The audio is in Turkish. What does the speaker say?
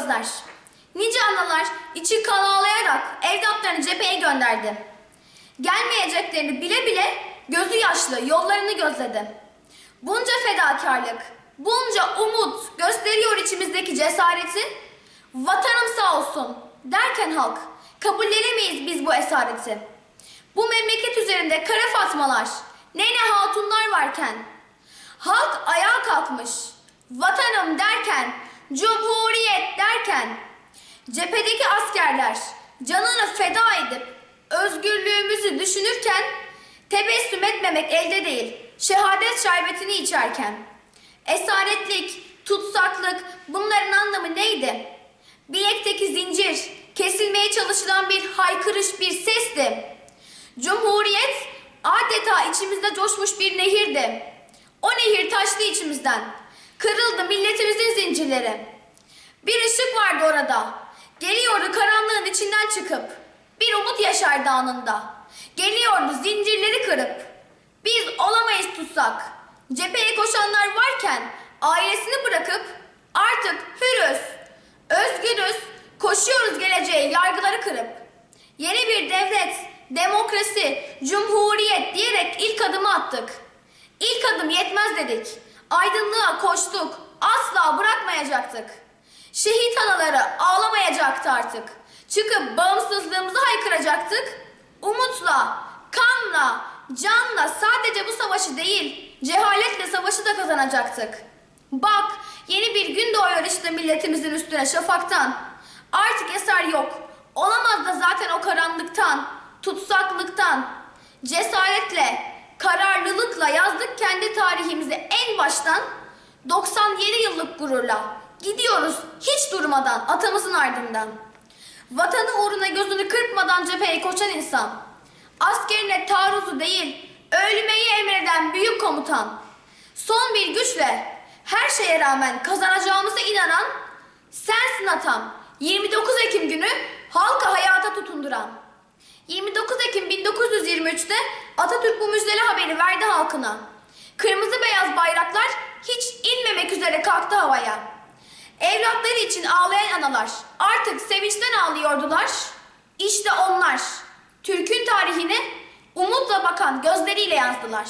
gözler. Nice analar içi kan ağlayarak evlatlarını cepheye gönderdi. Gelmeyeceklerini bile bile gözü yaşlı yollarını gözledi. Bunca fedakarlık, bunca umut gösteriyor içimizdeki cesareti. Vatanım sağ olsun derken halk kabullenemeyiz biz bu esareti. Bu memleket üzerinde kara fatmalar, nene hatunlar varken halk ayağa kalkmış. Vatanım derken, cumhuriyet derken cephedeki askerler canını feda edip özgürlüğümüzü düşünürken tebessüm etmemek elde değil. Şehadet şerbetini içerken. Esaretlik, tutsaklık bunların anlamı neydi? Bilekteki zincir, kesilmeye çalışılan bir haykırış, bir sesti. Cumhuriyet adeta içimizde coşmuş bir nehirdi. O nehir taştı içimizden. Kırıldı milletimizin zincirleri. Bir ışık vardı orada. Geliyordu karanlığın içinden çıkıp. Bir umut yaşardı anında. Geliyordu zincirleri kırıp. Biz olamayız tutsak. Cepheye koşanlar varken ailesini bırakıp artık hürüz, özgürüz, koşuyoruz geleceğe yargıları kırıp. Yeni bir devlet, demokrasi, cumhuriyet diyerek ilk adımı attık. İlk adım yetmez dedik. Aydınlığa koştuk. Asla bırakmayacaktık. Şehit anaları ağlamayacaktı artık. Çıkıp bağımsızlığımızı haykıracaktık. Umutla, kanla, canla sadece bu savaşı değil, cehaletle savaşı da kazanacaktık. Bak, yeni bir gün doğuyor işte milletimizin üstüne şafaktan. Artık eser yok. Olamaz da zaten o karanlıktan, tutsaklıktan. Cesaretle, kararlılıkla yazdık kendi tarihimizi en baştan. 97 yıllık gururla gidiyoruz hiç durmadan atamızın ardından. Vatanı uğruna gözünü kırpmadan cepheye koşan insan. Askerine taarruzu değil, ölmeyi emreden büyük komutan. Son bir güçle her şeye rağmen kazanacağımıza inanan sensin atam. 29 Ekim günü halka hayata tutunduran. 29 Ekim 1923'te Atatürk bu müjdeli haberi verdi halkına. Kırmızı beyaz bayraklar hiç inmemek üzere kalktı havaya. Evlatları için ağlayan analar artık sevinçten ağlıyordular. İşte onlar Türk'ün tarihine umutla bakan gözleriyle yazdılar.